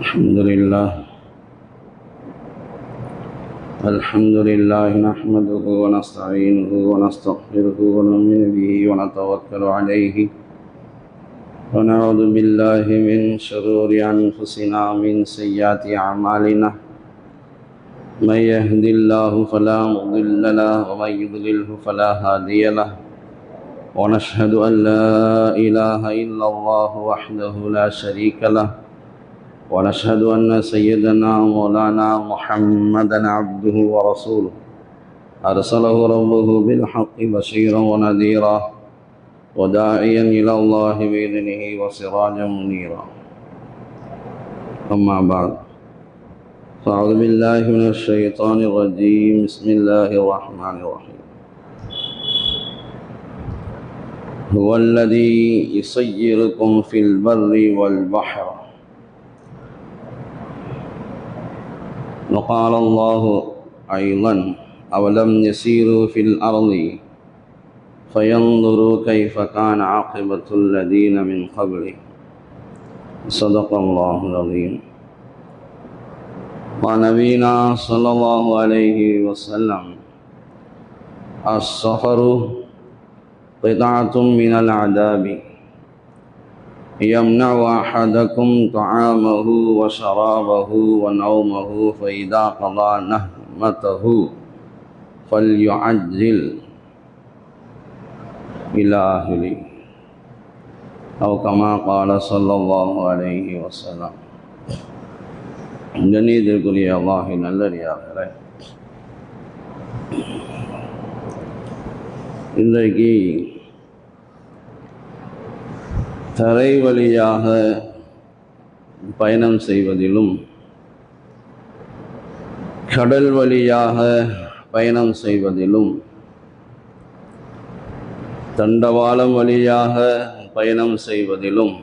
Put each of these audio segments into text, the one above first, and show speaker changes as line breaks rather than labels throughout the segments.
الحمد لله. الحمد لله نحمده ونستعينه ونستغفره ونؤمن به ونتوكل عليه. ونعوذ بالله من شرور أنفسنا ومن سيئات أعمالنا. من يهد الله فلا مضل له ومن يضلله فلا هادي له. ونشهد أن لا إله إلا الله وحده لا شريك له. ونشهد أن سيدنا مولانا محمدا عبده ورسوله. أرسله ربه بالحق بشيرا ونذيرا وداعيا إلى الله بإذنه وسراجا منيرا. أما بعد فأعوذ بالله من الشيطان الرجيم. بسم الله الرحمن الرحيم. هو الذي يسيركم في البر والبحر وقال الله أيضا أولم يسيروا في الأرض فينظروا كيف كان عاقبة الذين من قبلهم صدق الله العظيم. ونبينا صلى الله عليه وسلم السفر قطعة من العذاب. يمنع أحدكم طعامه وشرابه ونومه فإذا قضى نهمته فليعجل إلى أهله أو كما قال صلى الله عليه وسلم கண்ணியத்திற்குரிய அல்லாஹி நல்லடியார்களே இன்றைக்கு தரை வழியாக பயணம் செய்வதிலும் கடல் வழியாக பயணம் செய்வதிலும் தண்டவாளம் வழியாக பயணம் செய்வதிலும்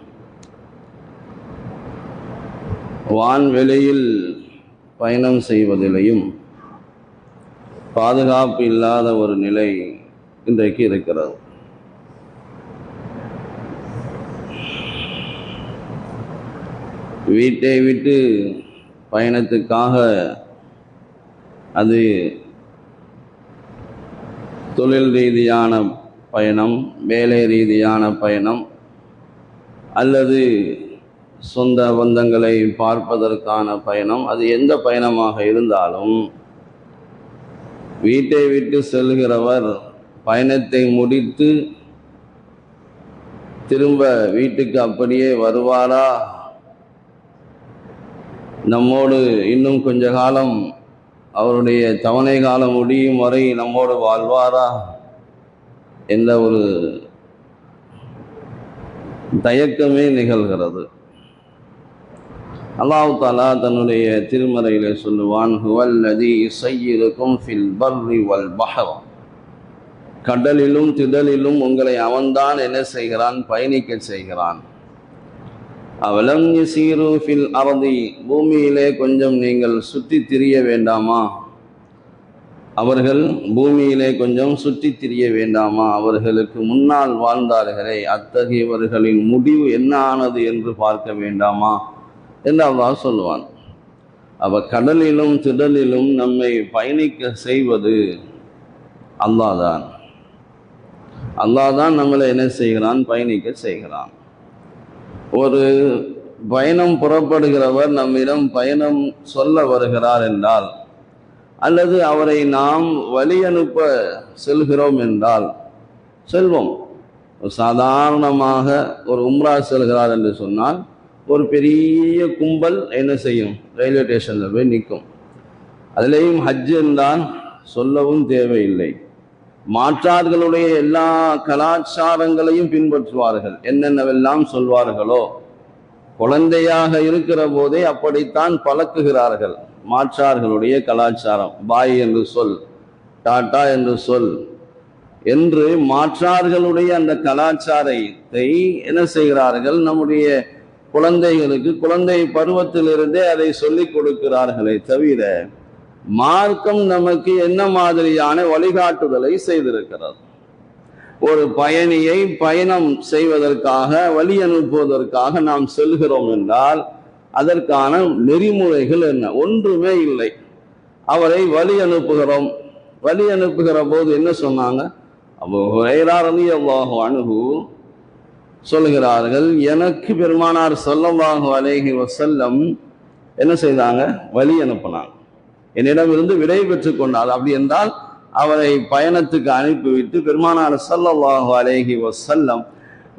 வான்வெளியில் பயணம் செய்வதிலையும் பாதுகாப்பு இல்லாத ஒரு நிலை இன்றைக்கு இருக்கிறது. வீட்டை விட்டு பயணத்துக்காக அது தொழில் ரீதியான பயணம் வேலை ரீதியான பயணம் அல்லது சொந்த பந்தங்களை பார்ப்பதற்கான பயணம். அது எந்த பயணமாக இருந்தாலும் வீட்டை விட்டு செல்கிறவர் பயணத்தை முடித்து திரும்ப வீட்டுக்கு அப்படியே வருவாரா? நம்மோடு இன்னும் கொஞ்ச காலம் அவருடைய தவணை காலம் முடியும் வரை நம்மோடு வாழ்வாரா? என்ற ஒரு தயக்கமே நிகழ்கிறது. அல்லாஹு தாலா தன்னுடைய திருமறையில் சொல்லுவான் ஹுவல்லதி இசையிருக்கும் ஃபில் பர்ரி வல் பஹர். கடலிலும் திடலிலும் உங்களை அவன்தான் என்ன செய்கிறான்? பயணிக்க செய்கிறான். அவலம் யசீரு ஃபில் அறதி பூமியிலே கொஞ்சம் நீங்கள் சுற்றி திரிய வேண்டாமா? அவர்கள் பூமியிலே கொஞ்சம் சுற்றி திரிய வேண்டாமா? அவர்களுக்கு முன்னால் வாழ்ந்தார்களே அத்தகையவர்களின் முடிவு என்ன ஆனது என்று பார்க்க வேண்டாமா? என்று அல்லாஹ் சொல்லுவான் அவ கடலிலும் திடலிலும் நம்மை பயணிக்க செய்வது அல்லாதான் அல்லாதான் அல்லாஹ் தான் நம்மளை என்ன செய்கிறான்? பயணிக்க செய்கிறான். ஒரு பயணம் புறப்படுகிறவர் நம்மிடம் பயணம் சொல்ல வருகிறார் என்றால் அல்லது அவரை நாம் வழி அனுப்ப செல்கிறோம் என்றால் செல்வோம். சாதாரணமாக ஒரு உம்ரா செல்கிறார் என்று சொன்னால் ஒரு பெரிய கும்பல் என்ன செய்யும்? ரயில்வே ஸ்டேஷனில் போய் நிற்கும். அதிலேயும் ஹஜ் என்றால் சொல்லவும் தேவையில்லை. மாற்றார்களுடைய எல்லா கலாச்சாரங்களையும் பின்பற்றுவார்கள். என்னென்னவெல்லாம் சொல்வார்களோ குழந்தையாக இருக்கிற போதே அப்படித்தான் பழக்குகிறார்கள். மாற்றார்களுடைய கலாச்சாரம் பாய் என்று சொல் டாட்டா என்று சொல் என்று மாற்றார்களுடைய அந்த கலாச்சாரத்தை என்ன செய்கிறார்கள்? நம்முடைய குழந்தைகளுக்கு குழந்தை பருவத்திலிருந்தே அதை சொல்லிக் கொடுக்கிறார்களே தவிர மார்க்கம் நமக்கு என்ன மாதிரியான வழிகாட்டுதலை செய்திருக்கிறது? ஒரு பயணியை பயணம் செய்வதற்காக வழி அனுப்புவதற்காக நாம் செல்கிறோம் என்றால் அதற்கான நெறிமுறைகள் என்ன? ஒன்றுமே இல்லை. அவரை வழி அனுப்புகிறோம். வழி அனுப்புகிற போது என்ன சொன்னாங்க? அப்போ ஹுரைராரதி அல்லாஹு அணுகு சொல்லுகிறார்கள் எனக்கு பெருமானார் சொல்லல்லாஹு அலைஹி வசல்லம் என்ன செய்தாங்க? வழி அனுப்பினாங்க. என்னிடம் இருந்து விடை பெற்று கொண்டார். அப்படி என்றால் அவரை பயணத்துக்கு அனுப்பிவிட்டு பெருமானார் சல்லாஹு அலேஹி வசல்லம்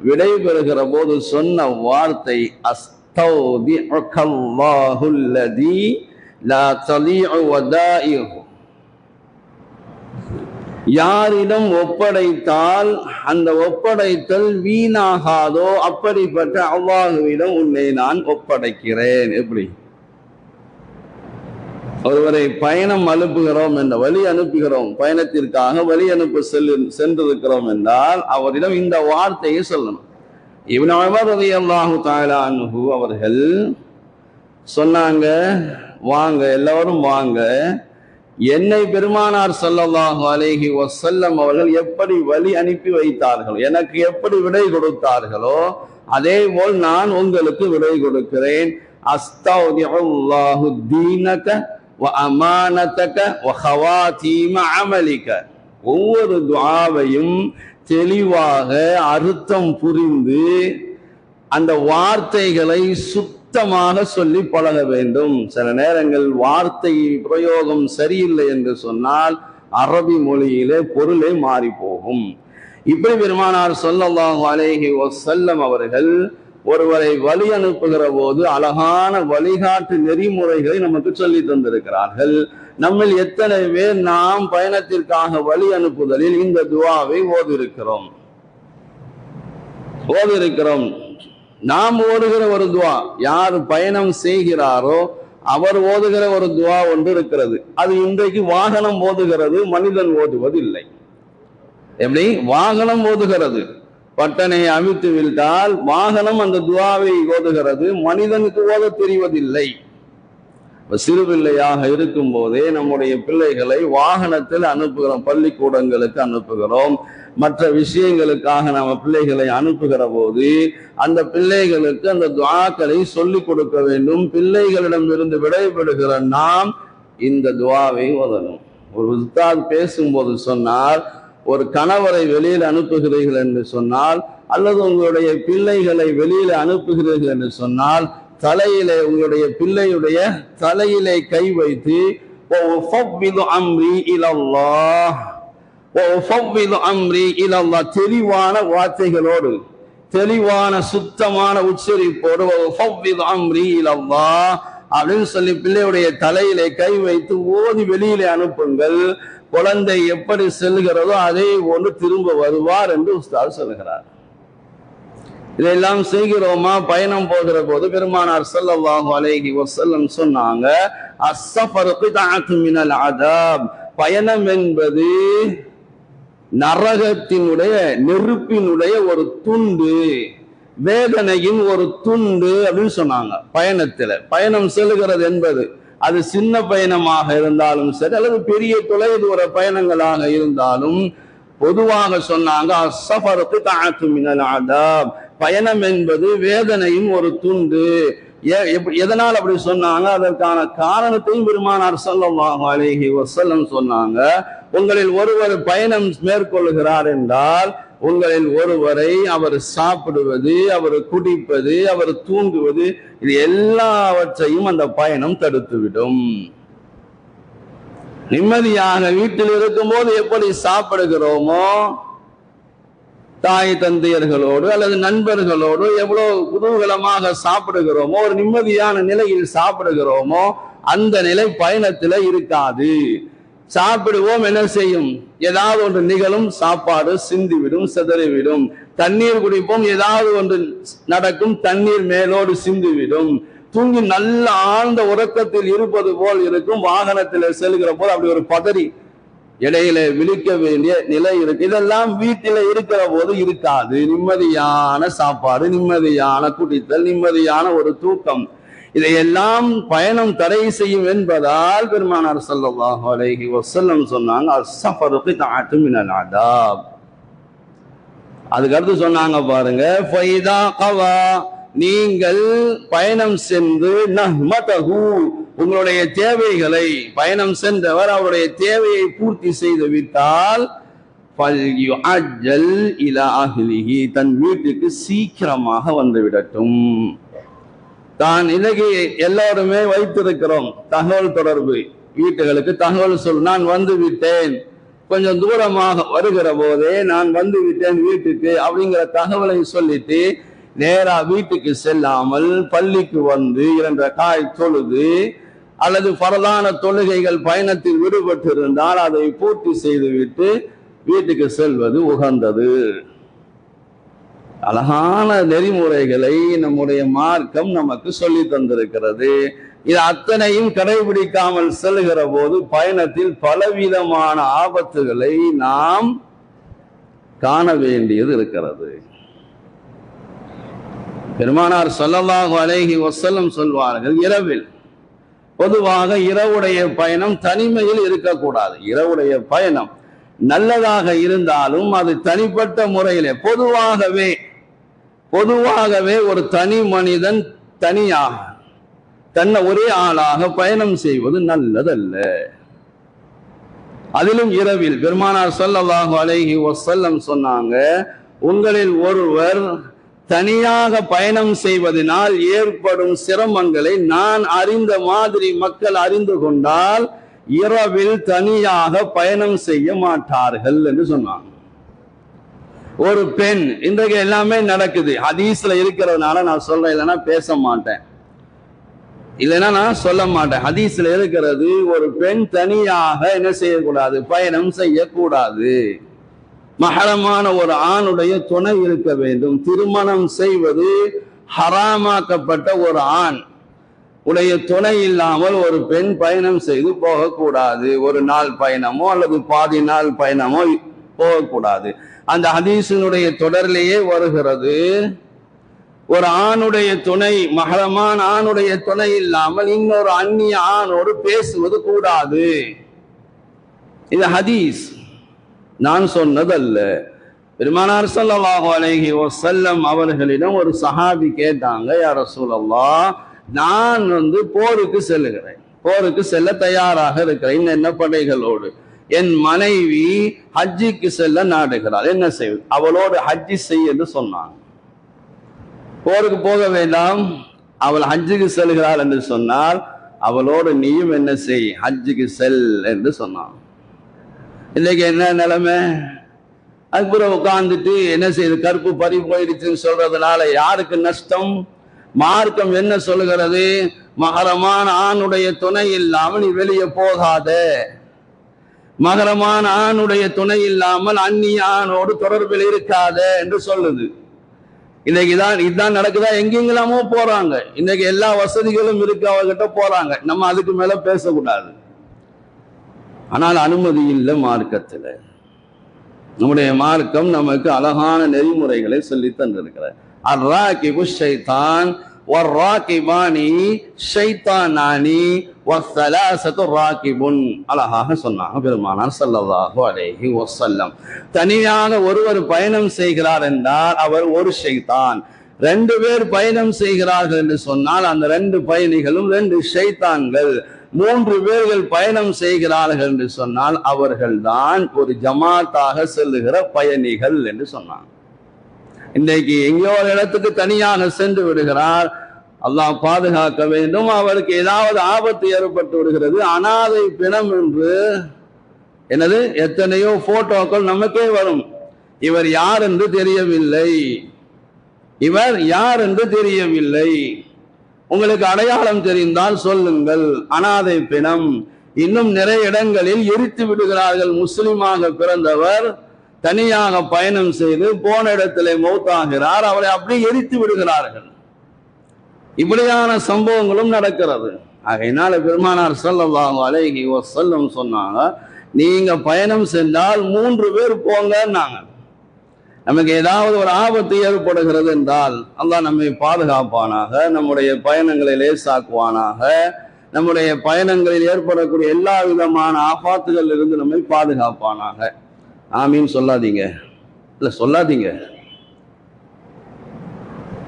விடை பெறுகிற போது சொன்ன வார்த்தை அஸ்தௌதி லா யாரிடம் ஒப்படைத்தால் அந்த ஒப்படைத்தல் வீணாகாதோ? அப்படிப்பட்ட அவ்வாஹுவிடம் உன்னை நான் ஒப்படைக்கிறேன். எப்படி? ஒருவரை பயணம் அனுப்புகிறோம் என்ற வழி அனுப்புகிறோம். பயணத்திற்காக வழி அனுப்ப செல்லு சென்றிருக்கிறோம் என்றால் அவரிடம் இந்த வார்த்தையை சொல்லணும். இவன் ரதி அல்லாஹு தாலானு அவர்கள் சொன்னாங்க வாங்க எல்லாரும் வாங்க. என்னை பெருமானார் ஸல்லல்லாஹு அலேஹி வசல்லம் அவர்கள் எப்படி வழி அனுப்பி வைத்தார்கள் எனக்கு எப்படி விடை கொடுத்தார்களோ அதே போல் நான் உங்களுக்கு விடை கொடுக்கிறேன். அஸ்தௌதிஉல்லாஹு தீனக வ ஒவ்வொரு துவாவையும் தெளிவாக அர்த்தம் புரிந்து அந்த வார்த்தைகளை சுத்தமாக சொல்லி பழக வேண்டும். சில நேரங்கள் வார்த்தை பிரயோகம் சரியில்லை என்று சொன்னால் அரபி மொழியிலே பொருளே மாறி போகும் இப்படி பெருமானார் சொல்லல்லாஹு அலேஹி வசல்லம் அவர்கள் ஒருவரை வழி அனுப்புகிற போது அழகான வழிகாட்டு நெறிமுறைகளை நமக்கு சொல்லி தந்திருக்கிறார்கள். நம்மில் எத்தனை பேர் நாம் பயணத்திற்காக வழி அனுப்புதலில் இந்த துவாவை ஓதிருக்கிறோம். ஓதிருக்கிறோம். நாம் ஓதுகிற ஒரு துவா யார் பயணம் செய்கிறாரோ அவர் ஓதுகிற ஒரு துவா ஒன்று இருக்கிறது. அது இன்றைக்கு வாகனம் ஓதுகிறது மனிதன் ஓதுவது இல்லை எப்படி? வாகனம் ஓதுகிறது. பட்டனை அமித்து விட்டால் வாகனம் அந்த துவாவை ஓதுகிறது மனிதனுக்கு ஓத தெரிவதில்லை. சிறு பிள்ளையாக இருக்கும் போதே நம்முடைய பிள்ளைகளை வாகனத்தில் அனுப்புகிறோம் பள்ளிக்கூடங்களுக்கு அனுப்புகிறோம். மற்ற விஷயங்களுக்காக நம்ம பிள்ளைகளை அனுப்புகிற போது அந்த பிள்ளைகளுக்கு அந்த துவாக்களை சொல்லிக் கொடுக்க வேண்டும். பிள்ளைகளிடம் இருந்து விடைபெறுகிற நாம் இந்த துவாவை ஓதணும். ஒரு உஸ்தாத் பேசும்போது சொன்னார் ஒரு கணவரை வெளியில் அனுப்புகிறீர்கள் என்று சொன்னால் அல்லது உங்களுடைய பிள்ளைகளை வெளியில் அனுப்புகிறீர்கள் என்று சொன்னால் தலையிலே உங்களுடைய பிள்ளையுடைய தலையிலே கை வைத்து தெளிவான வார்த்தைகளோடு தெளிவான சுத்தமான உச்சரிப்போடு அப்படின்னு சொல்லி பிள்ளையுடைய தலையிலே கை வைத்து ஓதி வெளியிலே அனுப்புங்கள். குழந்தை எப்படி செல்கிறதோ அதே போன்று திரும்ப வருவார் என்று உஸ்தாத் சொல்கிறார் இதெல்லாம் செய்கிறோமா? பயணம் போகிற போது பெருமானார் ஸல்லல்லாஹு அலைகி வஸல்லம் சொன்னாங்க அஸ்ஸஃபரு கிதஅத்து மினல் பயணம் என்பது நரகத்தினுடைய நெருப்பினுடைய ஒரு துண்டு. வேதனையின் ஒரு துண்டு அப்படின்னு சொன்னாங்க. பயணத்துல. பயணம் செல்கிறது என்பது அது சின்ன பயணமாக இருந்தாலும் சரி அல்லது பெரிய தொலைதூர பயணங்களாக இருந்தாலும் பொதுவாக சொன்னாங்க அஸ்ஸஃபருக்கு தஅத்து மினல் பயணம் என்பது வேதனையும் ஒரு துண்டு. எதனால் அப்படி சொன்னாங்க? அதற்கான காரணத்தையும் பெருமானார் ஸல்லல்லாஹு அலைஹி வசல்லம் சொன்னாங்க. உங்களில் ஒருவர் பயணம் மேற்கொள்கிறார் என்றால் உங்களில் ஒருவரை அவர் சாப்பிடுவது அவர் குடிப்பது அவர் தூங்குவது இது எல்லாவற்றையும் அந்த பயணம் தடுத்துவிடும். நிம்மதியாக வீட்டில் இருக்கும்போது எப்படி சாப்பிடுகிறோமோ தாய் தந்தையர்களோடு அல்லது நண்பர்களோடு எவ்வளவு குதூகலமாக சாப்பிடுகிறோமோ ஒரு நிம்மதியான நிலையில் சாப்பிடுகிறோமோ அந்த நிலை பயணத்தில் இருக்காது. சாப்பிடுவோம் என்ன செய்யும்? ஏதாவது ஒன்று நிகழும் சாப்பாடு சிந்திவிடும் சிதறிவிடும். தண்ணீர் குடிப்போம் ஏதாவது ஒன்று நடக்கும் தண்ணீர் மேலோடு சிந்திவிடும். தூங்கி நல்ல ஆழ்ந்த உறக்கத்தில் இருப்பது போல் இருக்கும் வாகனத்தில் செல்கிற போது அப்படி ஒரு பதறி இடையில விழிக்க வேண்டிய நிலை இருக்கு. இதெல்லாம் வீட்டில இருக்கிற போது இருக்காது. நிம்மதியான சாப்பாடு நிம்மதியான குடித்தல் நிம்மதியான ஒரு தூக்கம். இதையெல்லாம் பயணம் தடை செய்யும் என்பதால் பெருமானார் சல்லாஹ் அலைஹி வசல்லம் சொன்னாங்க அஸ்ஸஃபரு கித்அத்து மினல் அதாப். சொன்னாங்க பாருங்க ஃபைதா கவா நீங்கள் பயணம் சென்று நஹ்மதஹு உங்களுடைய தேவைகளை பயணம் சென்றவர் அவருடைய தேவையை பூர்த்தி செய்து விட்டால் அஜல் இலா அஹ்லிஹி தன் வீட்டுக்கு சீக்கிரமாக வந்து விடட்டும். தான் இன்னைக்கு எல்லாருமே வைத்திருக்கிறோம் தகவல் தொடர்பு. வீட்டுகளுக்கு தகவல் சொல் நான் வந்து விட்டேன். கொஞ்சம் தூரமாக வருகிற போதே நான் வந்து விட்டேன் வீட்டுக்கு அப்படிங்கிற தகவலை சொல்லிட்டு நேரா வீட்டுக்கு செல்லாமல் பள்ளிக்கு வந்து இரண்டு காய் தொழுது அல்லது பரதான தொழுகைகள் பயணத்தில் விடுபட்டிருந்தால் அதை பூர்த்தி செய்துவிட்டு வீட்டுக்கு செல்வது உகந்தது. அழகான நெறிமுறைகளை நம்முடைய மார்க்கம் நமக்கு சொல்லி தந்திருக்கிறது. இது அத்தனையும் கடைபிடிக்காமல் செல்கிற போது பயணத்தில் பலவிதமான ஆபத்துகளை நாம் காண வேண்டியது இருக்கிறது. பெருமானார் சொல்லலாக அழகி வசல்லம் சொல்வார்கள் இரவில். பொதுவாக இரவுடைய பயணம் தனிமையில் இருக்கக்கூடாது. இரவுடைய பயணம் நல்லதாக இருந்தாலும் அது தனிப்பட்ட முறையிலே பொதுவாகவே பொதுவாகவே ஒரு தனி மனிதன் தனியாக தன்னை ஒரே ஆளாக பயணம் செய்வது நல்லதல்ல. அதிலும் இரவில் பெருமானார் சொல்லல்லாஹு அழகி வசல்லம் சொன்னாங்க உங்களில் ஒருவர் தனியாக பயணம் செய்வதனால் ஏற்படும் சிரமங்களை நான் அறிந்த மாதிரி மக்கள் அறிந்து கொண்டால் இரவில் தனியாக பயணம் செய்ய மாட்டார்கள் என்று சொன்னாங்க. ஒரு பெண். இன்றைக்கு எல்லாமே நடக்குது. ஹதீஸ்ல இருக்கிறதுனால நான் சொல்றேன். இல்லைன்னா பேச மாட்டேன். இல்லைன்னா நான் சொல்ல மாட்டேன். ஹதீஸ்ல இருக்கிறது ஒரு பெண் தனியாக என்ன செய்யக்கூடாது? பயணம் செய்யக்கூடாது. மகரமான ஒரு ஆணுடைய துணை இருக்க வேண்டும். திருமணம் செய்வது ஹராமாக்கப்பட்ட ஒரு ஆண். உடைய துணை இல்லாமல் ஒரு பெண் பயணம் செய்து போகக்கூடாது. ஒரு நாள் பயணமோ அல்லது பாதி நாள் பயணமோ போகக்கூடாது. அந்த ஹதீஸினுடைய தொடரிலேயே வருகிறது. ஒரு ஆணுடைய துணை மகளமான ஆணுடைய துணை இல்லாமல் இன்னொரு அந்நிய ஆணோடு பேசுவது கூடாது. இது ஹதீஸ். நான் சொன்னதல்ல. பெருமானார் ஸல்லல்லாஹு அலைஹி வசல்லம் அவர்களிடம் ஒரு சஹாபி கேட்டாங்க யா ரசூலல்லாஹ் நான் வந்து போருக்கு செல்லுகிறேன். போருக்கு செல்ல தயாராக இருக்கிறேன். என்ன படைகளோடு? என் மனைவி ஹஜ்ஜிக்கு செல்ல நாடுகிறாள். என்ன செய்வது? அவளோடு ஹஜ்ஜி செய் என்று போருக்கு போக வேண்டாம். அவள் ஹஜ்ஜுக்கு செல்கிறாள் என்று சொன்னால் அவளோடு நீயும் என்ன செய்? ஹஜ்ஜுக்கு செல் என்று சொன்னான். இன்னைக்கு என்ன நிலைமை? அதுக்கப்புறம் உட்கார்ந்துட்டு என்ன செய்யுது கருப்பு பறி போயிடுச்சுன்னு சொல்றதுனால யாருக்கு நஷ்டம்? மார்க்கம் என்ன சொல்லுகிறது? மகரமான ஆணுடைய துணை இல்லாமல் நீ வெளியே போகாத. மகரமான ஆணுடைய துணை இல்லாமல் அந்நிய ஆணோடு தொடர்பில் இருக்காத என்று சொல்லுது. இன்னைக்கு தான் இதுதான் நடக்குதா? எங்கெங்கெல்லாமோ போறாங்க. இன்னைக்கு எல்லா வசதிகளும் இருக்கு அவர்கிட்ட போறாங்க. நம்ம அதுக்கு மேல பேசக்கூடாது. ஆனால் அனுமதி இல்லை மார்க்கத்தில். நம்முடைய மார்க்கம் நமக்கு அழகான நெறிமுறைகளை சொல்லி தந்திருக்கிறார் அர்ராகிபு ஷைத்தான் வர்ராகிபானி ஷைத்தானானி அழகாக சொன்னாங்க பெருமானார் ஸல்லல்லாஹு அலைஹி வஸல்லம். தனியாக ஒருவர் பயணம் செய்கிறார் என்றால் அவர் ஒரு ஷைத்தான். ரெண்டு பேர் பயணம் செய்கிறார்கள் என்று சொன்னால் அந்த ரெண்டு பயணிகளும் ரெண்டு ஷைத்தான்கள். மூன்று பேர்கள் பயணம் செய்கிறார்கள் என்று சொன்னால் அவர்கள்தான் ஒரு ஜமாத்தாக செல்லுகிற பயணிகள் என்று சொன்னாங்க. இன்றைக்கு எங்கேயோ ஒரு இடத்துக்கு தனியாக சென்று விடுகிறார். அல்லாஹ் பாதுகாக்க வேண்டும். அவருக்கு ஏதாவது ஆபத்து ஏற்பட்டு விடுகிறது. அனாதை பிணம் என்று எனது எத்தனையோ போட்டோக்கள் நமக்கே வரும். இவர் யார் என்று தெரியவில்லை. இவர் யார் என்று தெரியவில்லை. உங்களுக்கு அடையாளம் தெரிந்தால் சொல்லுங்கள். அனாதை பிணம். இன்னும் நிறைய இடங்களில் எரித்து விடுகிறார்கள். முஸ்லிமாக பிறந்தவர். தனியாக பயணம் செய்து போன இடத்துல மௌத்தாகிறார். அவரை அப்படியே எரித்து விடுகிறார்கள். இப்படியான சம்பவங்களும் நடக்கிறது. ஆகையினால பெருமானார் ஸல்லல்லாஹு ஓ வஸல்லம் சொன்னாங்க நீங்க பயணம் சென்றால் மூன்று பேர் போங்கன்னாங்க. நமக்கு ஏதாவது ஒரு ஆபத்து ஏற்படுகிறது என்றால் அல்லாஹ் நம்மை பாதுகாப்பானாக நம்முடைய பயணங்களை லேசாக்குவானாக நம்முடைய பயணங்களில் ஏற்படக்கூடிய எல்லா விதமான ஆபாத்துகளில் இருந்து நம்மை பாதுகாப்பானாக. ஆமீன் சொல்லாதீங்க. இல்லை சொல்லாதீங்க.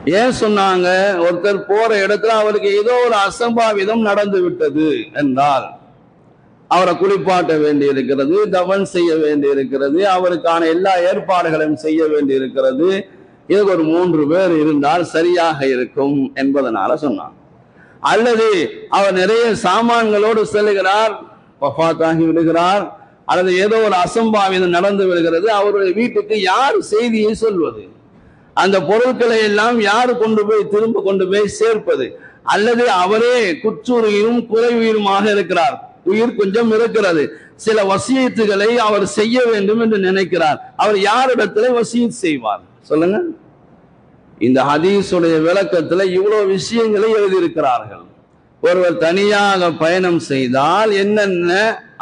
ஏன் சொன்னாங்க? ஒருத்தர் போற இடத்துல அவருக்கு ஏதோ ஒரு அசம்பாவிதம் நடந்து விட்டது என்றால் அவரை குளிப்பாட்ட வேண்டி இருக்கிறது தவன் செய்ய வேண்டி இருக்கிறது அவருக்கான எல்லா ஏற்பாடுகளையும் செய்ய வேண்டி இருக்கிறது இதுக்கு ஒரு மூன்று பேர் இருந்தால் சரியாக இருக்கும் என்பதனால சொன்னான் அல்லது அவர் நிறைய சாமான்களோடு செல்லுகிறார் பஃபாத்தாகி விடுகிறார் அல்லது ஏதோ ஒரு அசம்பாவிதம் நடந்து வருகிறது அவருடைய வீட்டுக்கு யார் செய்தியை சொல்வது? அந்த பொருட்களை எல்லாம் யார் கொண்டு போய் திரும்ப கொண்டு போய் சேர்ப்பது? அல்லது அவரே குற்றுயிரும் குறைவீருமாக இருக்கிறார் உயிர் கொஞ்சம் இருக்கிறது சில வசியத்துகளை அவர் செய்ய வேண்டும் என்று நினைக்கிறார் அவர் யாரிடத்துல வசியத் செய்வார்? சொல்லுங்க. இந்த ஹதீஸுடைய விளக்கத்துல இவ்வளவு விஷயங்களை எழுதியிருக்கிறார்கள். ஒருவர் தனியாக பயணம் செய்தால் என்னென்ன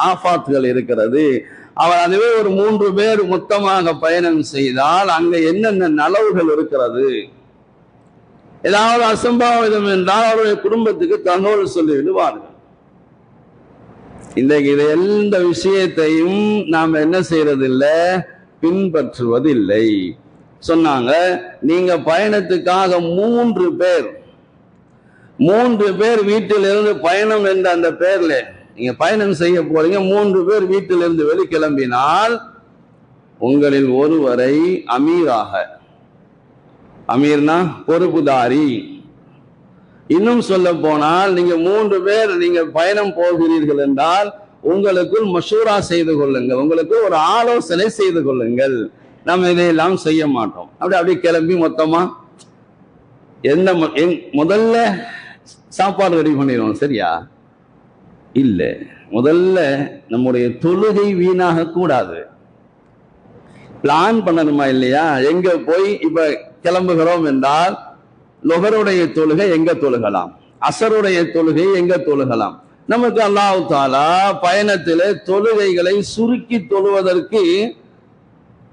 ஆபாத்துகள் இருக்கிறது? அவர் அதுவே ஒரு மூன்று பேர் மொத்தமாக பயணம் செய்தால் அங்க என்னென்ன நலவுகள் இருக்கிறது? ஏதாவது அசம்பாவிதம் என்றால் அவருடைய குடும்பத்துக்கு தகவல் சொல்லி விடுவார்கள் இன்றைக்கு இது எந்த விஷயத்தையும் நாம் என்ன செய்யறதில்லை பின்பற்றுவதில்லை. சொன்னாங்க நீங்க பயணத்துக்காக மூன்று பேர் மூன்று பேர் வீட்டிலிருந்து பயணம் என்ற அந்த பேர்ல நீங்க பயணம் செய்ய போறீங்க. மூன்று பேர் வீட்டிலிருந்து வெளிக்கிளம்பினால் உங்களில் ஒருவரை அமீராக அமீர்னா பொறுப்புதாரி. இன்னும் சொல்ல போனால் நீங்க மூன்று பேர் நீங்க பயணம் போகிறீர்கள் என்றால் உங்களுக்குள் மஷூரா செய்து கொள்ளுங்கள். உங்களுக்கு ஒரு ஆலோசனை செய்து கொள்ளுங்கள். நம்ம இதையெல்லாம் செய்ய மாட்டோம். அப்படி அப்படி கிளம்பி மொத்தமா எந்த எங்- முதல்ல சாப்பாடு ரெடி பண்ணிடுவோம் சரியா? இல்ல. முதல்ல நம்முடைய தொழுகை வீணாக கூடாது பிளான் பண்ணணுமா இல்லையா? எங்க போய் இப்ப கிளம்புகிறோம் என்றால் லொகருடைய தொழுகை எங்க தொழுகலாம்? அசருடைய தொழுகை எங்க தொழுகலாம்? நமக்கு அல்லாஹ் தாலா பயணத்திலே தொழுகைகளை சுருக்கி தொழுவதற்கு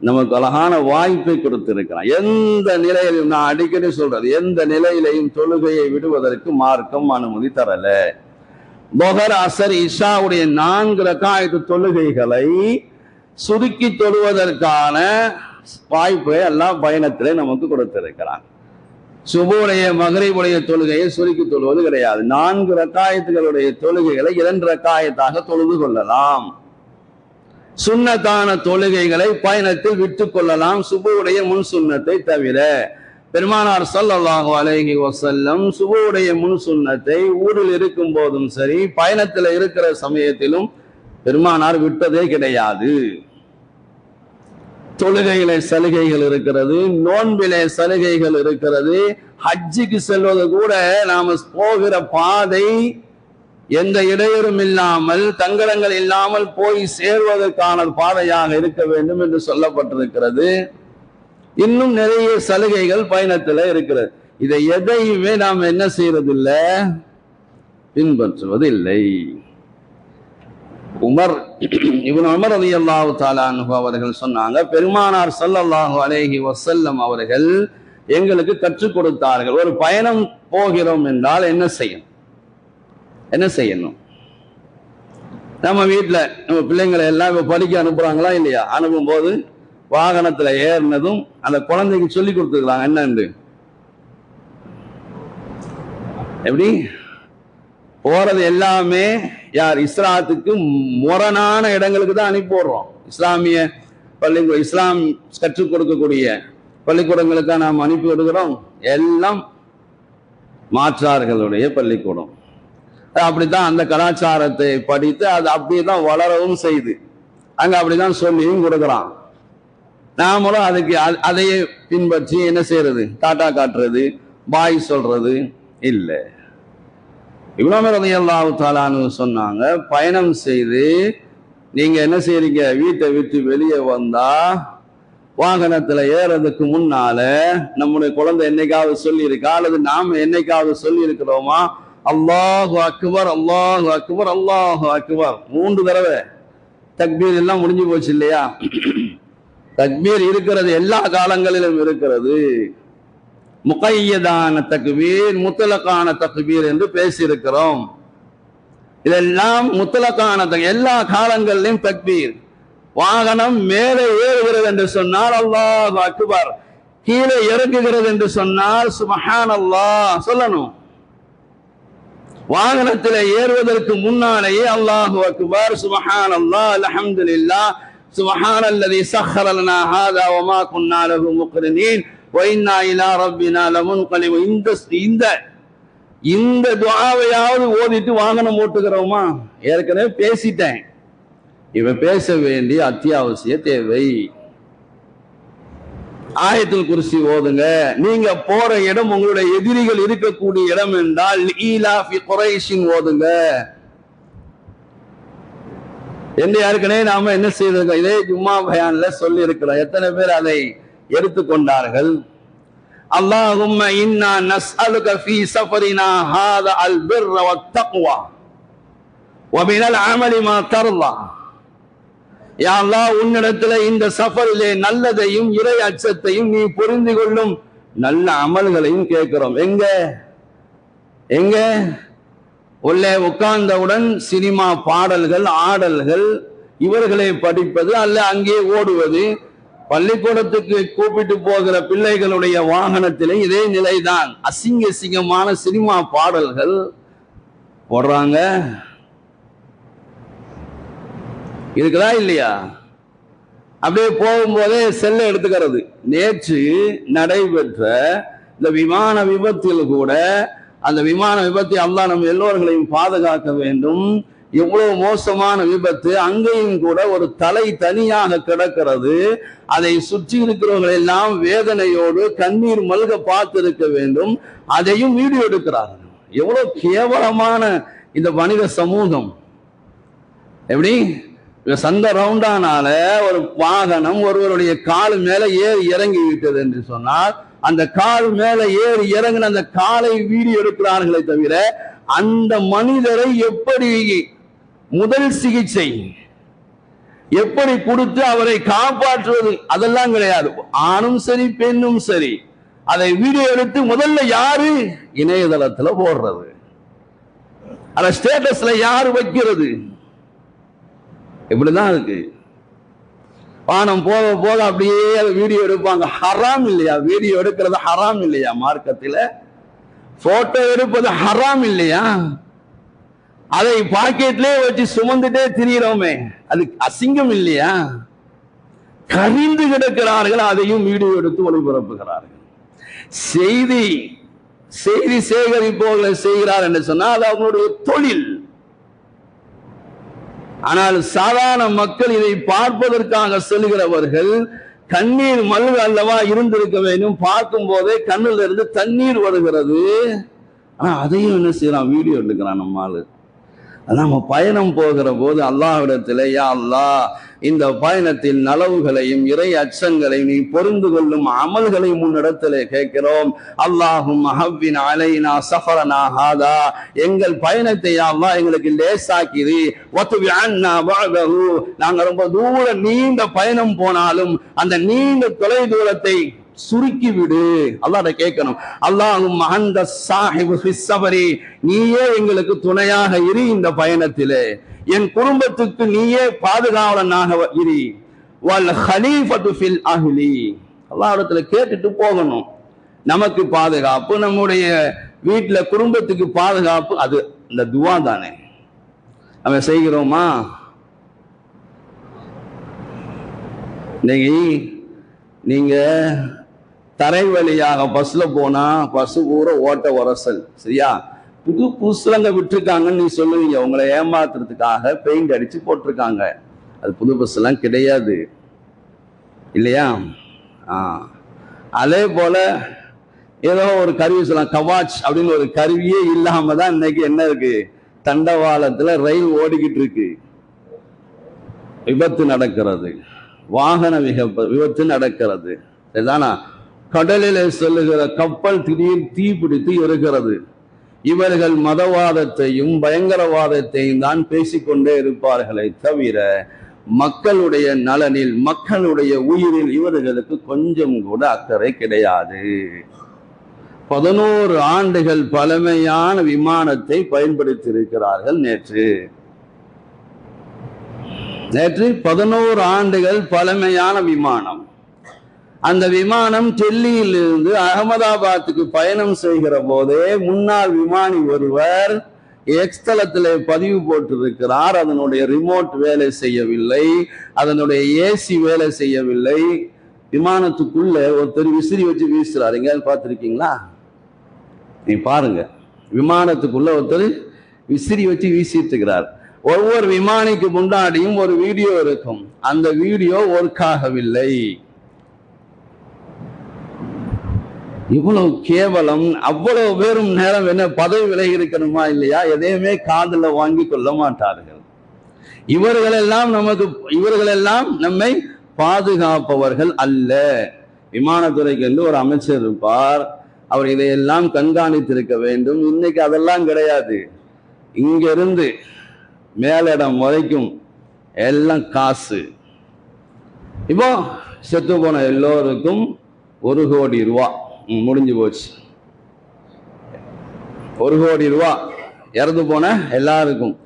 நமக்கு அழகான வாய்ப்பை கொடுத்திருக்கிறான். எந்த நிலையிலும் நான் அடிக்கடி சொல்றது எந்த நிலையிலையும் தொழுகையை விடுவதற்கு மார்க்கம் அனுமதி தரல. பொகர் அசர் இஷாவுடைய நான்கு ரகாயத்து தொழுகைகளை சுருக்கி தொழுவதற்கான வாய்ப்பை எல்லாம் பயணத்திலே நமக்கு கொடுத்திருக்கிறான். சுபுடைய மகரிபுடைய தொழுகையை சுருக்கி தொழுவது கிடையாது. நான்கு ரக்காயத்துகளுடைய தொழுகைகளை இரண்டு ரக்காயத்தாக தொழுது கொள்ளலாம். சுண்ணத்தான தொழுகைகளை பயணத்தில் விட்டுக் கொள்ளலாம். சுபுவுடைய முன் சுண்ணத்தை தவிர பெருமானார் ஸல்லல்லாஹு அலைஹி வசல்லம் சுபுவுடைய முன் சுண்ணத்தை ஊரில் இருக்கும் போதும் சரி பயணத்தில் இருக்கிற சமயத்திலும் பெருமானார் விட்டதே கிடையாது. தொழுகையிலே சலுகைகள் இருக்கிறது நோன்பிலே சலுகைகள் இருக்கிறது. ஹஜ்ஜிக்கு செல்வது கூட நாம போகிற பாதை எந்த இடையூறும் இல்லாமல் தங்கடங்கள் இல்லாமல் போய் சேர்வதற்கான பாதையாக இருக்க வேண்டும் என்று சொல்லப்பட்டிருக்கிறது. இன்னும் நிறைய சலுகைகள் பயணத்தில் இருக்கிறது. இதை எதையுமே நாம் என்ன செய்யறதில்ல? பின்பற்றுவது இல்லை உமர் இவன் உமர் அலி அல்லாஹு தாலானு அவர்கள் சொன்னாங்க பெருமானார் ஸல்லல்லாஹு அலேஹி வசல்லம் அவர்கள் எங்களுக்கு கற்றுக் கொடுத்தார்கள். ஒரு பயணம் போகிறோம் என்றால் என்ன செய்யும் என்ன செய்யணும்? நம்ம வீட்டில் நம்ம பிள்ளைங்களை எல்லாம் இப்போ படிக்க அனுப்புறாங்களா இல்லையா? அனுப்பும் போது வாகனத்துல ஏறினதும் அந்த குழந்தைக்கு சொல்லி கொடுத்துருக்கலாம் என்னன்னு எப்படி? போறது எல்லாமே யார்? இஸ்லாத்துக்கு முரணான இடங்களுக்கு தான் அனுப்பி போடுறோம். இஸ்லாமிய பள்ளிக்கூடம் இஸ்லாம் கற்றுக் கொடுக்கக்கூடிய பள்ளிக்கூடங்களுக்காக நாம் அனுப்பி விடுகிறோம்? எல்லாம் மாற்றார்களுடைய பள்ளிக்கூடம். அப்படித்தான் அந்த கலாச்சாரத்தை படித்து அது அப்படியே தான் வளரவும் செய்து. அங்க அப்படிதான் சொல்லியும் கொடுக்குறான். நாமளும் அதுக்கு அதையே பின்பற்றி என்ன செய்யறது டாட்டா காட்டுறது பாய் சொல்றது இல்லை. இவ்வளவு ரலியல்லாஹு தாலான்னு சொன்னாங்க பயணம் செய்து நீங்க என்ன செய்றீங்க? வீட்டை விட்டு வெளியே வந்தா வாகனத்துல ஏறதுக்கு முன்னால நம்முடைய குழந்தை என்னைக்காவது சொல்லி இருக்கா அல்லது நாம என்னைக்காவது சொல்லி இருக்கிறோமா அல்லாஹு அக்பர் அல்லாஹு அக்பர் அல்லாஹு அக்பர். மூன்று தடவை தக்பீர் எல்லாம் முடிஞ்சு போச்சு இல்லையா? தக்பீர் இருக்கிறது எல்லா காலங்களிலும் இருக்கிறது. முகையதான தக்பீர் முத்தலக்கான தக்பீர் என்று பேசியிருக்கிறோம். இதெல்லாம் முத்தலக்கான எல்லா காலங்களிலும் தக்பீர். வாகனம் மேலே ஏறுகிறது என்று சொன்னால் அல்லாஹ் அக்பர். கீழே இறங்குகிறது என்று சொன்னால் சுமஹான் அல்லாஹ் சொல்லணும். வாகனத்தில் ஏறுவதற்கு முன்னாலேயே அல்லாஹு அக்பர். சுபஹான் அல்லாஹ் இல்லா சுபஹான் அல்லதி சஹரலனா ஹாதா ஒமா குன்னாலகு முக்ரினீன். வ இலா ரப்பினா லமுன்கலிபு. இந்த இந்த இந்த துவாவையாவது ஓதிட்டு வாகனம் ஓட்டுகிறோமா? ஏற்கனவே பேசிட்டேன். இவன் பேச வேண்டிய அத்தியாவசிய தேவை. ஆயத்தில் குருசி ஓதுங்க. நீங்க போற இடம் உங்களுடைய எதிரிகள் இருக்கக்கூடிய இடம் என்றால் ஈலாஃபி குறைஷின் ஓதுங்க. என்ன ஏற்கனவே நாம என்ன செய்திருக்கோம்? இதே ஜும்மா பயான்ல சொல்லி இருக்கிறோம் எத்தனை பேர் அதை எடுத்துக்கொண்டார்கள்? அல்லாஹும் இன்னா நஸ்அலுக ஃபீ சஃபரினா ஹாத அல் பிர்ர வத் தக்வா. வமினல் அமலி மா தர்லா. அல்லாஹ் உன்னிடத்துல இந்த சஃபரிலே நல்லதையும் இறை அச்சத்தையும் நீ புரிந்து கொள்ளும் நல்ல அமல்களையும் கேட்கிறோம். எங்க? எங்க? உள்ளே உட்கார்ந்தவுடன் சினிமா பாடல்கள் ஆடல்கள் இவர்களை படிப்பது அல்ல அங்கே ஓடுவது. பள்ளிக்கூடத்துக்கு கூப்பிட்டு போகிற பிள்ளைகளுடைய வாகனத்திலே இதே நிலைதான். அசிங்க அசிங்கமான சினிமா பாடல்கள் போடுறாங்க. இருக்குதா இல்லையா? அப்படியே போகும்போதே செல்ல எடுத்துக்கிறது. நேற்று நடைபெற்ற இந்த விமான விபத்தில் கூட அந்த விமான விபத்தை அல்லாஹ் நம்ம எல்லோர்களையும் பாதுகாக்க வேண்டும். எவ்வளவு மோசமான விபத்து அங்கேயும் கூட ஒரு தலை தனியாக கிடக்கிறது. அதை சுற்றி இருக்கிறவர்கள் எல்லாம் வேதனையோடு கண்ணீர் மல்க பார்த்திருக்க வேண்டும். அதையும் வீடியோ எடுக்கிறார்கள். எவ்வளவு கேவலமான இந்த மனித சமூகம். எப்படி? சந்த ரவுண்டானால ஒரு வாகனம் ஒருவருடைய கால் மேல ஏறி இறங்கி விட்டது என்று சொன்னால் அந்த கால் மேல ஏறி இறங்கின அந்த காலை வீடியோ எடுக்கிறார்களே தவிர அந்த மனிதரை எப்படி முதல் சிகிச்சை எப்படி கொடுத்து அவரை காப்பாற்றுவது அதெல்லாம் கிடையாது. ஆணும் சரி பெண்ணும் சரி. அதை வீடியோ எடுத்து முதல்ல யாரு? இணையதளத்துல போடுறது. அதை ஸ்டேட்டஸ்ல யாரு வைக்கிறது? இப்படிதான் இருக்கு. பானம் போக போக அப்படியே வீடியோ எடுப்பாங்க. ஹராம் இல்லையா? வீடியோ எடுக்கிறது ஹராம் இல்லையா மார்க்கத்தில்? போட்டோ எடுப்பது ஹராம் இல்லையா? அதை பாக்கெட்லயே வச்சு சுமந்துட்டே திரியிறோமே. அது அசிங்கம் இல்லையா? கரிந்து கிடக்கிறார்கள் அதையும் வீடியோ எடுத்து ஒளிபரப்புகிறார்கள். செய்தி செய்தி சேகரிப்பவர்களை செய்கிறார் என்று சொன்னால் அது அவங்களுடைய தொழில். ஆனால் சாதாரண மக்கள் இதை பார்ப்பதற்காக செல்கிறவர்கள் கண்ணீர் மல்க அல்லவா இருந்திருக்க வேண்டும். பார்க்கும் போதே கண்ணில் இருந்து தண்ணீர் வருகிறது. ஆனா அதையும் என்ன செய்யறான் வீடியோ எடுக்கிறான் நம்ம நம்ம பயணம் போகிற போது அல்லாஹ்விடத்தில் யா அல்லாஹ் இந்த பயணத்தில் நலவுகளையும் இறை அச்சங்களையும் நீ பொருந்து கொள்ளும் அமல்களையும் முன்னிடத்திலே கேட்கிறோம். அல்லாஹும் அஹவ்வின் அலைனா சஃபரனா ஹாதா. எங்கள் பயணத்தை அல்லா அல்லாஹ் எங்களுக்கு லேசாக்கிது நாங்கள் ரொம்ப தூர நீண்ட பயணம் போனாலும் அந்த நீண்ட தொலை தூரத்தை சுருக்கி விடு அல்லாட கேட்கணும். அல்லாஹும் அந்த சாஹிபு ஃபிஸ்ஸபரி நீயே எங்களுக்கு துணையாக இரு இந்த பயணத்திலே. என் குடும்பத்துக்கு நீயே பாதுகாவலனாக இரு. வல் ஹலீஃபத்து ஃபில் அஹ்லி. அல்லாஹ்விடத்துல கேட்டுட்டு போகணும். நமக்கு பாதுகாப்பு நம்முடைய வீட்டுல குடும்பத்துக்கு பாதுகாப்பு அது இந்த துவா தானே. நம்ம செய்கிறோமா? இன்னைக்கு நீங்க தரை வழியாக பஸ்ல போனா பஸ்ஸு பூரா ஓட்ட உரசல் சரியா? புது புதுசுலங்க விட்டுருக்காங்கன்னு நீ சொல்லுவீங்க. உங்களை ஏமாத்துறதுக்காக பெயிண்ட் அடிச்சு போட்டிருக்காங்க. அது புது பஸ் எல்லாம் கிடையாது. இல்லையா? ஆ. அதே போல ஏதோ ஒரு கருவி சொல்லலாம். கவாச் அப்படின்னு ஒரு கருவியே இல்லாம தான் இன்னைக்கு என்ன இருக்கு? தண்டவாளத்துல ரயில் ஓடிக்கிட்டு இருக்கு. விபத்து நடக்கிறது. வாகன விகப்ப விபத்து நடக்கிறது. சரிதானா? கடலில் செல்லுகிற கப்பல் திடீர் தீப்பிடித்து இருக்கிறது இவர்கள் மதவாதத்தையும் பயங்கரவாதத்தையும் தான் பேசிக்கொண்டே இருப்பார்களே தவிர மக்களுடைய நலனில் மக்களுடைய உயிரில் இவர்களுக்கு கொஞ்சம் கூட அக்கறை கிடையாது. பதினோரு ஆண்டுகள் பழமையான விமானத்தை பயன்படுத்தியிருக்கிறார்கள் நேற்று. நேற்று பதினோரு ஆண்டுகள் பழமையான விமானம். அந்த விமானம் டெல்லியிலிருந்து அகமதாபாத்துக்கு பயணம் செய்கிற போதே முன்னாள் விமானி ஒருவர் எக்ஸ்தலத்தில் பதிவு போட்டிருக்கிறார். அதனுடைய ரிமோட் வேலை செய்யவில்லை. அதனுடைய ஏசி வேலை செய்யவில்லை. விமானத்துக்குள்ள ஒருத்தர் விசிறி வச்சு வீசுறாரு. எங்கேயாவது பார்த்துருக்கீங்களா? நீ பாருங்க. விமானத்துக்குள்ள ஒருத்தர் விசிறி வச்சு வீசிட்டு இருக்கிறார் ஒவ்வொரு விமானிக்கு முன்னாடியும் ஒரு வீடியோ இருக்கும். அந்த வீடியோ ஒர்க் ஆகவில்லை. இவ்வளவு கேவலம் அவ்வளவு பேரும் நேரம் என்ன பதவி விலகி இருக்கணுமா இல்லையா? எதையுமே காதில் வாங்கி கொள்ள மாட்டார்கள். இவர்களெல்லாம் நமக்கு இவர்களெல்லாம் நம்மை பாதுகாப்பவர்கள் அல்ல. விமானத்துறைக்கு என்று ஒரு அமைச்சர் இருப்பார். அவர் இதையெல்லாம் கண்காணித்திருக்க வேண்டும். இன்னைக்கு அதெல்லாம் கிடையாது. இங்கிருந்து மேலிடம் வரைக்கும் எல்லாம் காசு. இப்போ செத்து போன எல்லோருக்கும் ஒரு கோடி ரூபா. முடிஞ்சு போச்சு. ஒரு கோடி ரூபா இறந்து போன எல்லாருக்கும்.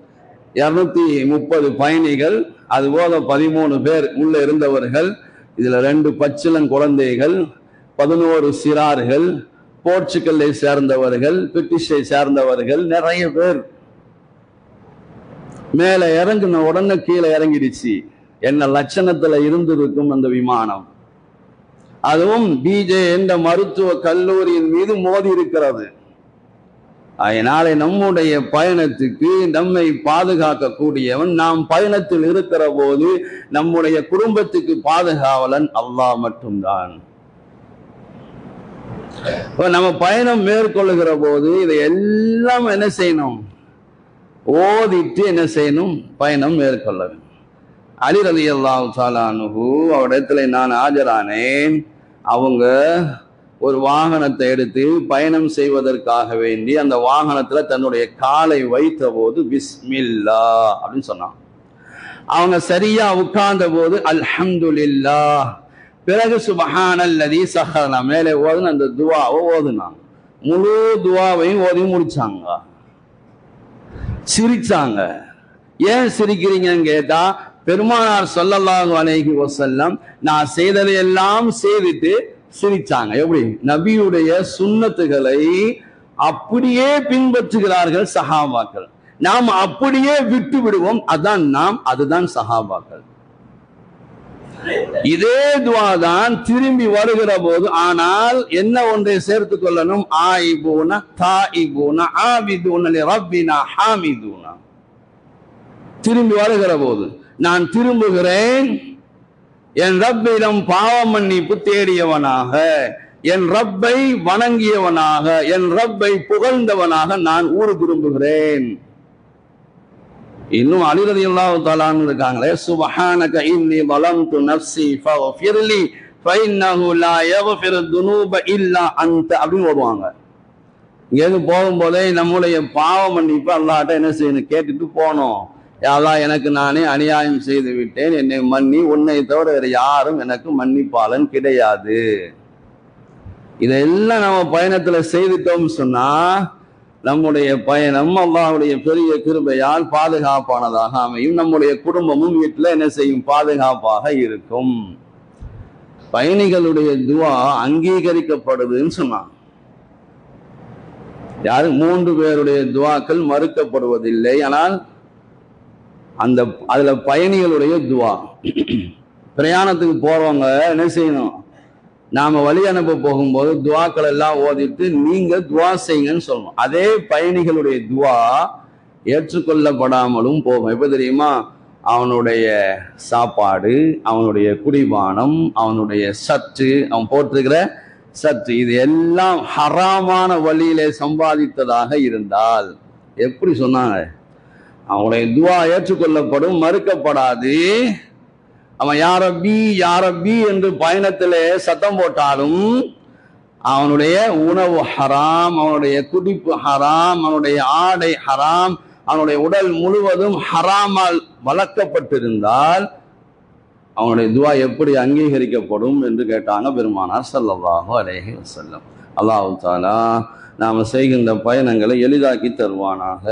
இரநூத்தி முப்பது பயணிகள் அதுபோல பதிமூணு பேர் உள்ள இருந்தவர்கள் இதுல ரெண்டு பச்சிளம் குழந்தைகள் பதினோரு சிறார்கள் போர்ச்சுகல்லை சேர்ந்தவர்கள் பிரிட்டிஷை சேர்ந்தவர்கள் நிறைய பேர். மேல இறங்குன உடனே கீழே இறங்கிடுச்சு. என்ன லட்சணத்துல இருந்திருக்கும் அந்த விமானம். அதுவும் பிஜே என்ற மருத்துவ கல்லூரியின் மீது மோதி இருக்கிறது. அதனாலே நம்முடைய பயணத்துக்கு நம்மை பாதுகாக்கக்கூடியவன் நாம் பயணத்தில் இருக்கிற போது நம்முடைய குடும்பத்துக்கு பாதுகாவலன் அல்லாஹ் மட்டும்தான். நம்ம பயணம் மேற்கொள்ளுகிற போது இதை எல்லாம் என்ன செய்யணும்? ஓதிட்டு என்ன செய்யணும்? பயணம் மேற்கொள்ள வேண்டும். அலி ரதி அல்லாஹு சாலானுகு அவரிடத்துல நான் ஆஜரானேன். அவங்க ஒரு வாகனத்தை எடுத்து பயணம் செய்வதற்காக வேண்டி அந்த வாகனத்தில் தன்னுடைய காலை வைத்த போது பிஸ்மில்லா அப்படின்னு சொன்னான் அவங்க சரியா உட்கார்ந்த போது அல்ஹம்துல்லா பிறகு சுபஹானல்லதி சஹரனா மேலே ஓதுன அந்த துவாவை ஓதுனாங்க. முழு துவாவையும் ஓதி முடிச்சாங்க. சிரிச்சாங்க. ஏன் சிரிக்கிறீங்கன்னு கேட்டா பெருமானார் சொல்லல்லாஹு அலைகி வசல்லம் நான் செய்ததை எல்லாம் செய்துட்டு சிரிச்சாங்க. எப்படி? நபியுடைய சுண்ணத்துகளை அப்படியே பின்பற்றுகிறார்கள் சஹாபாக்கள். நாம் அப்படியே விட்டு விடுவோம். அதான் நாம் அதுதான் சஹாபாக்கள். இதே துவா தான் திரும்பி வருகிற போது ஆனால் என்ன ஒன்றை சேர்த்து கொள்ளணும்? ஆயிபூன தாயிபூன ஆபிதூன ரப்பினா ஹாமிதூனா? திரும்பி வருகிற போது நான் திரும்புகிறேன். என் ரப்பிடம் பாவ மன்னிப்பு தேடியவனாக என் ரப்பை வணங்கியவனாக. என் ரப்பை புகழ்ந்தவனாக நான் ஊரு திரும்புகிறேன். இன்னும் அலிரதி அல்லாஹு தாலான்னு இருக்காங்களே சுபஹானக இன்னி வலம்து நஃப்ஸி ஃபஃபிர்லி ஃபைன்னஹு லா யஃபிரு துனூப இல்லா அந்த அப்படின்னு ஓடுவாங்க இங்கேருந்து போகும்போதே நம்முடைய பாவ மன்னிப்பு அல்லாட்ட என்ன செய்யணும் கேட்டுட்டு போனோம் யாரா எனக்கு நானே அநியாயம் செய்து விட்டேன். என்னை மன்னி உன்னை தவிர வேறு யாரும் எனக்கு மன்னிப்பாளன் கிடையாது. இதெல்லாம் நம்ம பயணத்துல செய்துட்டோம் சொன்னா நம்முடைய பயணம் அல்லாவுடைய பெரிய கிருபையால் பாதுகாப்பானதாக அமையும். நம்முடைய குடும்பமும் வீட்டுல என்ன செய்யும்? பாதுகாப்பாக இருக்கும். பயணிகளுடைய துவா அங்கீகரிக்கப்படுதுன்னு சொன்னான் யாரு மூன்று பேருடைய துவாக்கள் மறுக்கப்படுவதில்லை. ஆனால் அந்த அதில் பயணிகளுடைய துவா. பிரயாணத்துக்கு போகிறவங்க என்ன செய்யணும்? நாம் வழி அனுப்ப போகும்போது துவாக்கள் எல்லாம் ஓதிட்டு நீங்கள் துவா செய்யுங்கன்னு சொல்லணும். அதே பயணிகளுடைய துவா ஏற்றுக்கொள்ளப்படாமலும் போகும். எப்போ தெரியுமா? அவனுடைய சாப்பாடு அவனுடைய குடிபானம் அவனுடைய சற்று அவன் போட்டிருக்கிற சற்று இது எல்லாம் ஹராமான வழியிலே சம்பாதித்ததாக இருந்தால் எப்படி சொன்னாங்க? அவனுடைய துவா ஏற்றுக்கொள்ளப்படும் மறுக்கப்படாது. அவன் யாரப்பி யாரப்பி என்று பயணத்திலே சத்தம் போட்டாலும் அவனுடைய உணவு ஹராம் அவனுடைய குடிப்பு ஹராம் அவனுடைய ஆடை ஹராம் அவனுடைய உடல் முழுவதும் ஹராமால் வளர்க்கப்பட்டிருந்தால் அவனுடைய துவா எப்படி அங்கீகரிக்கப்படும் என்று கேட்டாங்க பெருமானார் ஸல்லல்லாஹு அலேஹி வசல்லம் அல்லாஹு தாலா நாம் செய்கின்ற பயணங்களை எளிதாக்கி தருவானாக.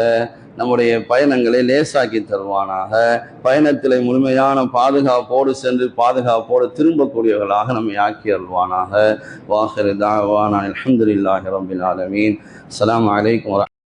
நம்முடைய பயணங்களை லேசாக்கி தருவானாக. பயணத்தில் முழுமையான பாதுகாப்போடு சென்று பாதுகாப்போடு திரும்பக்கூடியவர்களாக நம்மை ஆக்கி அருள்வானாக வாஹிரு தாவான அலமதுல்லாஹி ரபில் ஆலமீன். அலாம் அலைக்கும் வரஹ்மத்துல்லாஹி